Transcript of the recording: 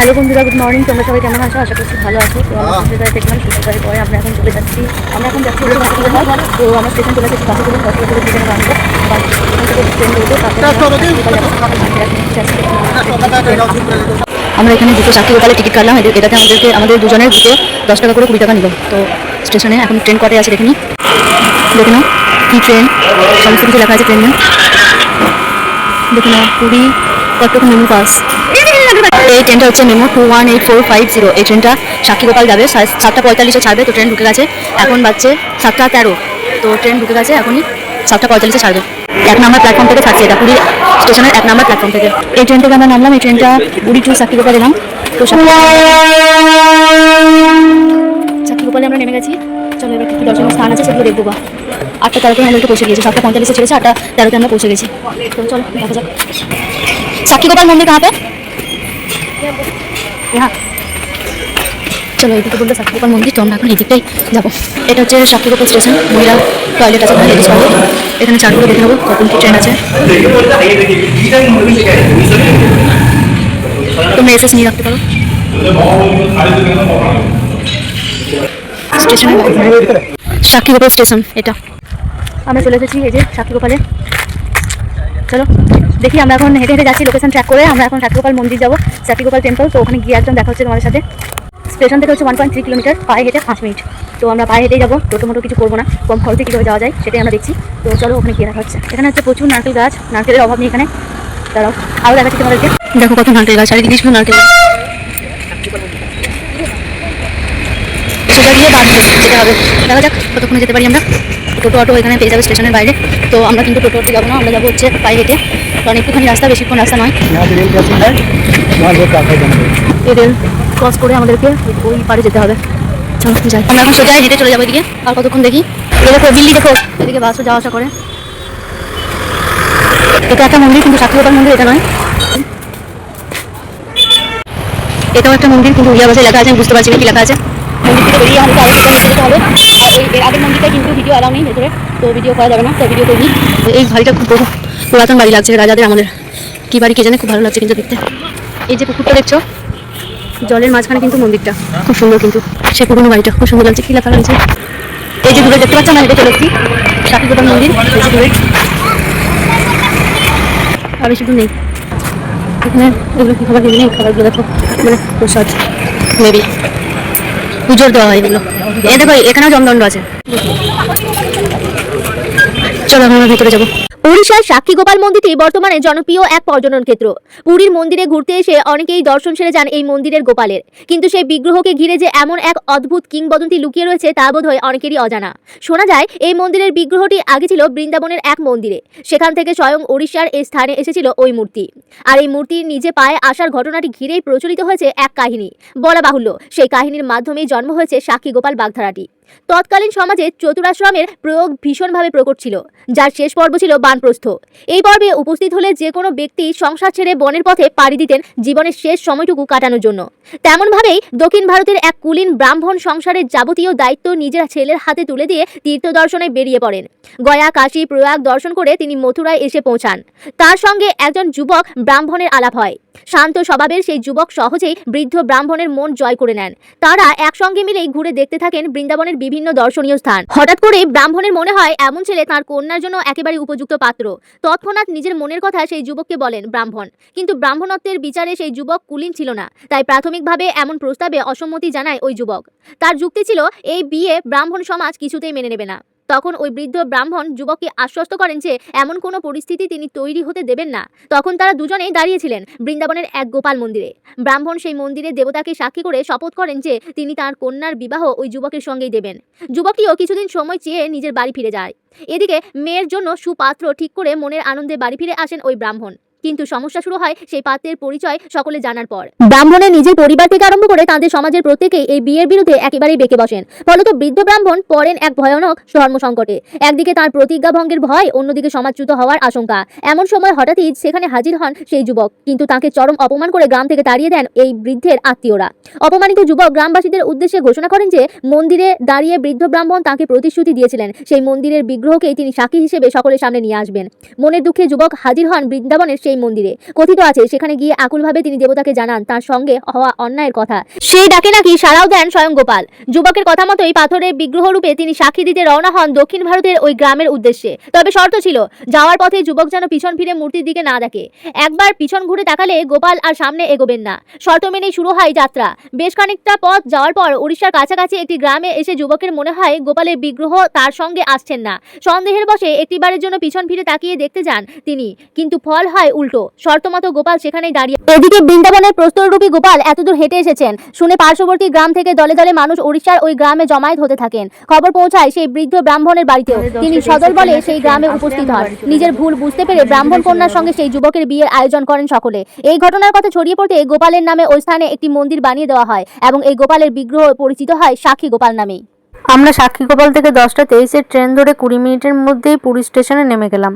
Hello বন্ধুরা good morning তোমরা সবাই কেমন আছো? আশা করছি ভালো আছো। তো আমরা সুন্দরভাবে দেখলাম সুন্দরভাবে পরে আমরা এখন চলে যাচ্ছি। আমরা এখন যাচ্ছি তো আমরা স্টেশন চলে যাচ্ছি বাসে করে হসপিটালে থেকে আনব বা ট্রেন ধরবো। আমরা এখানে দুটো চাকরি গোপালে টিকিট কাটলাম। এটাতে আমাদেরকে আমাদের দুজনের দুটো দশ টাকা করে কুড়ি টাকা নিল। তো স্টেশনে এখন ট্রেন কটে আছে দেখে নিই দেখে নাও কি ট্রেন সমস্ত কিছু লেখা আছে ট্রেনে দেখে নাও কুড়ি কত টাকা মেমো পাস এই ট্রেনটা হচ্ছে MEMU two one eight four five zero এই ট্রেনটা সাক্ষীগোপাল যাবে। সাতটা পঁয়তাল্লিশে ছাড়বে, তো ট্রেন ঢুকে গেছে। এখন বাজছে সাতটা তেরো। তো ট্রেন ঢুকে গেছে এখনই সাতটা পঁয়তাল্লিশে ছাড়বে। এক নাম্বার প্ল্যাটফর্ম থেকে থাকছে এটা পুরী স্টেশনের এক নাম্বার প্ল্যাটফর্ম থেকে। এই ট্রেন থেকে আমরা নামলাম, এই ট্রেনটা পুরী টু সাক্ষীগোপাল এলাম তো সাক্ষীগোপালে আমরা নেমে গেছি। চলো এবার কি দর্শনীয় স্থান আছে, সেগুলো দেখব বা। আটটা তেরোতে আমরা একটু পৌঁছে গিয়েছি। সাতটা পঁয়তাল্লিশে ছেড়েছে, আটটা তেরোতে আমরা পৌঁছে গেছি। তো চলো, দেখা যাক। সাক্ষীগোপাল মন্দির কাহা পে হ্যাঁ চলো এদিকে বলল সাক্ষীগোপাল মন্দির, তো আমরা এখন এদিকটাই যাব। এটা হচ্ছে সাক্ষীগোপাল স্টেশন, মহিলা টয়লেট আছে লেডিস এখানে চারগুলো দেখে নেব, কখন কি ট্রেন আছে। তোমরা এসএস নিয়ে রাখতে পারো। স্টেশনের সাক্ষীগোপাল স্টেশন, এটা। আমরা চলে এসেছি এই যে সাক্ষীগোপালে। চলো। দেখি আমরা এখন হেঁটে হেঁটে যাচ্ছি লোকেশন ট্র্যাক করে। আমরা এখন সাতগোপাল মন্দির যাব সাতগোপাল টেম্পল তো ওখানে গিয়ে একদম দেখা হচ্ছে তোমাদের সাথে। স্টেশন থেকে হচ্ছে ওয়ান পয়েন্ট থ্রি কিলোমিটার পায়ে হেঁটে পাঁচ মিনিট। তো আমরা পায়ে হেঁটেই যাব, টোটো মোটো কিছু করব না। কম খরচে কীভাবে যাওয়া যায়, সেটাই আমরা দেখছি। তো চলো ওখানে গিয়ে দেখা হচ্ছে। এখানে হচ্ছে প্রচুর নারকেল গাছ। নারকেলের অভাব নেই এখানে। দাঁড়াও আরও দেখাচ্ছি তোমাদেরকে। দেখো কত নারকেল গাছ, চারিদিকে শুধু নারকেল গাছ। সোজা গিয়ে বাদ যেতে হবে। দেখা যাক কতক্ষণে যেতে পারি আমরা। টোটো, অটো এখানে পেয়ে যাবে স্টেশনের বাইরে। তো আমরা কিন্তু টোটো অটো যাব না, আমরা যাব হচ্ছে পায়ে হেঁটে কারণ একটুখানি রাস্তা, বেশিক্ষণ রাস্তা নয়। রেল ক্রস করে আমাদেরকে ওই পারে যেতে হবে। যাই। আমরা এখন সোজা হেঁটে চলে যাব এদিকে, আর কতক্ষণ দেখি? দেখো দিল্লি দেখো, এদিকে বাসও যাওয়া আসা করে। এটা একটা মন্দির, কিন্তু সাক্ষরতার মন্দির, এটা নয়। এটাও একটা মন্দির, কিন্তু উড়িয়া বাজারে লেখা আছে, আমি বুঝতে পারছি না কি লেখা আছে। মন্দির থেকে বেরিয়ে আমাকে আরও কিছু যেতে হবে। আর এই এর আগের মন্দিরটা কিন্তু ভিডিও অ্যালাউ নেই ভেতরে, তো ভিডিও করা যাবে না তো ভিডিও করিনি। এই বাড়িটা খুব বহু পুরাতন বাড়ি লাগছে রাজাদের, আমাদের। কি বাড়ি কে জানে, খুব ভালো লাগছে কিন্তু দেখতে। এই যে পুকুরটা দেখছ, জলের মাঝখানে কিন্তু মন্দিরটা। খুব সুন্দর কিন্তু। সে পুরনো বাড়িটা, খুব সুন্দর লাগছে, কি লেখা রয়েছে? এই যে দূরে দেখতে পাচ্ছ, আমরা হেঁটে চলে এসেছি। সাকিগোপাল মন্দির এই যে দূরে। আর দূর নেই। এখানে এগুলো খাবার নেই? খাবারগুলো দেখো। মানে প্রসাদ মেবি পুজোর দেওয়া হয় এগুলো। এ দেখো এখানেও জমদণ্ড আছে। চলো আমরা ভিতরে যাব। উড়িষ্যার সাক্ষীগোপাল মন্দিরটি বর্তমানে জনপ্রিয় এক পর্যটন ক্ষেত্র। পুরীর মন্দিরে ঘুরতে এসে অনেকেই দর্শন সেরে যান এই মন্দিরের গোপালের। কিন্তু সেই বিগ্রহকে ঘিরে যে এমন এক অদ্ভুত কিংবদন্তি লুকিয়ে রয়েছে তা বোধ হয় অনেকেরই অজানা। শোনা যায়, এই মন্দিরের বিগ্রহটি আগে ছিল বৃন্দাবনের এক মন্দিরে। সেখান থেকে স্বয়ং ওড়িশার এই স্থানে এসেছিল ওই মূর্তি। আর এই মূর্তির নিজে পায়ে আসার ঘটনাটি ঘিরেই প্রচলিত হয়েছে এক কাহিনী। বলা বাহুল্য, সেই কাহিনীর মাধ্যমেই জন্ম হয়েছে সাক্ষীগোপাল বাগধারাটি। তৎকালীন সমাজে চতুরাশ্রমের প্রয়োগ ভীষণভাবে প্রকট ছিল, যার শেষ পর্ব ছিল বানপ্রস্থ। এই পর্বে উপস্থিত হলে যে কোনো ব্যক্তি সংসার ছেড়ে বনের পথে পাড়ি দিতেন জীবনের শেষ সময়টুকু কাটানোর জন্য। তেমনভাবেই দক্ষিণ ভারতের এক কুলীন ব্রাহ্মণ সংসারের যাবতীয় দায়িত্ব নিজের ছেলের হাতে তুলে দিয়ে তীর্থ দর্শনে বেরিয়ে পড়েন। গয়া, কাশী, প্রয়াগ দর্শন করে তিনি মথুরায় এসে পৌঁছান। তার সঙ্গে একজন যুবক ব্রাহ্মণের আলাপ হয়। শান্ত স্বভাবের সেই যুবক সহজেই বৃদ্ধ ব্রাহ্মণের মন জয় করে নেন। তারা একসঙ্গে মিলেই ঘুরে দেখতে থাকেন বৃন্দাবনের বিভিন্ন দর্শনীয় স্থান। হঠাৎ করে ব্রাহ্মণের মনে হয়, এমন ছেলে তার কন্যার জন্য একেবারে উপযুক্ত পাত্র। তৎক্ষণাৎ নিজের মনের কথা সেই যুবককে বলেন ব্রাহ্মণ। কিন্তু ব্রাহ্মণত্বের বিচারে সেই যুবক কুলীন ছিল না। তাই প্রাথমিকভাবে এমন প্রস্তাবে অসম্মতি জানায় ওই যুবক। তার যুক্তি ছিল, এই বিয়ে ব্রাহ্মণ সমাজ কিছুতেই মেনে নেবে না। তখন ওই বৃদ্ধ ব্রাহ্মণ যুবককে আশ্বস্ত করেন যে এমন কোনো পরিস্থিতি তিনি তৈরি হতে দেবেন না। তখন তারা দুজনেই দাঁড়িয়েছিলেন বৃন্দাবনের এক গোপাল মন্দিরে। ব্রাহ্মণ সেই মন্দিরে দেবতাকে সাক্ষী করে শপথ করেন যে তিনি তার কন্যার বিবাহ ওই যুবকের সঙ্গেই দেবেন। যুবকটিও কিছুদিন সময় চেয়ে নিজের বাড়ি ফিরে যায়। এদিকে মেয়ের জন্য সুপাত্র ঠিক করে মনের আনন্দে বাড়ি ফিরে আসেন ওই ব্রাহ্মণ। কিন্তু সমস্যা শুরু হয় সেই পাত্রের পরিচয় সকলে জানার পর। ব্রাহ্মণের নিজের পরিবার থেকে আরম্ভ করে তাদের সমাজের প্রত্যেকেই এই বিয়ের বিরুদ্ধে একেবারেই বেঁকে বসেন। ফলত বৃদ্ধ ব্রাহ্মণ পড়েন এক ভয়ানক ধর্ম সংকটে। একদিকে তার প্রতিজ্ঞা ভঙ্গের ভয়, অন্যদিকে সমাজচ্যুত হওয়ার আশঙ্কা। এমন সময় হঠাৎই সেখানে হাজির হন সেই যুবক, কিন্তু তাকে চরম অপমান করে গ্রাম থেকে তাড়িয়ে দেন এই বৃদ্ধের আত্মীয়রা। অপমানিত যুবক গ্রামবাসীদের উদ্দেশ্যে ঘোষণা করেন যে, মন্দিরে দাঁড়িয়ে বৃদ্ধ ব্রাহ্মণ তাকে প্রতিশ্রুতি দিয়েছিলেন। সেই মন্দিরের বিগ্রহকেই তিনি সাক্ষী হিসেবে সকলের সামনে নিয়ে আসবেন। মনের দুঃখে যুবক হাজির হন বৃন্দাবনের সেই মন্দিরে। কথিত আছে, সেখানে গিয়ে আকুলভাবে তিনি দেবতাকে জানান তার সঙ্গে হওয়া অন্যায়ের কথা। সেই ডাকে নাকি সাড়াও দেন স্বয়ং গোপাল। যুবকের কথা মতোই পাথরের বিগ্রহ রূপে তিনি সাক্ষী দিতে রওনা হন দক্ষিণ ভারতের ওই গ্রামের উদ্দেশ্যে। তবে শর্ত ছিল, যাওয়ার পথে যুবক যেন পিছন ফিরে মূর্তির দিকে না দেখে। একবার পিছন ঘুরে তাকালে গোপাল আর সামনে এগোবেন না। শর্ত মেনেই শুরু হয় যাত্রা। বেশ খানিকটা পথ যাওয়ার পর উড়িষ্যার কাছাকাছি একটি গ্রামে এসে যুবকের মনে হয় গোপালের বিগ্রহ তার সঙ্গে আসছেন না। সন্দেহের বসে একটিবারের জন্য পিছন ফিরে তাকিয়ে দেখতে যান তিনি। কিন্তু ফল হয় উল্টো। শর্তমতো গোপাল সেখানেই দাঁড়িয়ে এদিকে বৃন্দাবনের প্রস্তররূপী গোপাল এতদূর হেঁটে এসেছেন। শুনে পার্শ্ববর্তী গ্রাম থেকে দলে দলে মানুষ উড়িষ্যার ওই গ্রামে জমায়েত হতে থাকেন। খবর পৌঁছায় সেই বৃদ্ধ ব্রাহ্মণের বাড়িতেও। তিনি সদল বলে সেই গ্রামে উপস্থিত হন। নিজের ভুল বুঝতে পেরে ব্রাহ্মণ কন্যার সঙ্গে সেই যুবকের বিয়ের আয়োজন করেন সকলে। এই ঘটনার কথা ছড়িয়ে পড়তে গোপালের নামে ওই স্থানে একটি মন্দির বানিয়ে দেওয়া হয় এবং এই গোপালের বিগ্রহ পরিচিত হয় সাক্ষী গোপাল নামেই। আমরা সাক্ষী গোপাল থেকে দশটা তেইশের ট্রেন ধরে কুড়ি মিনিটের মধ্যেই পুরী স্টেশনে নেমে গেলাম।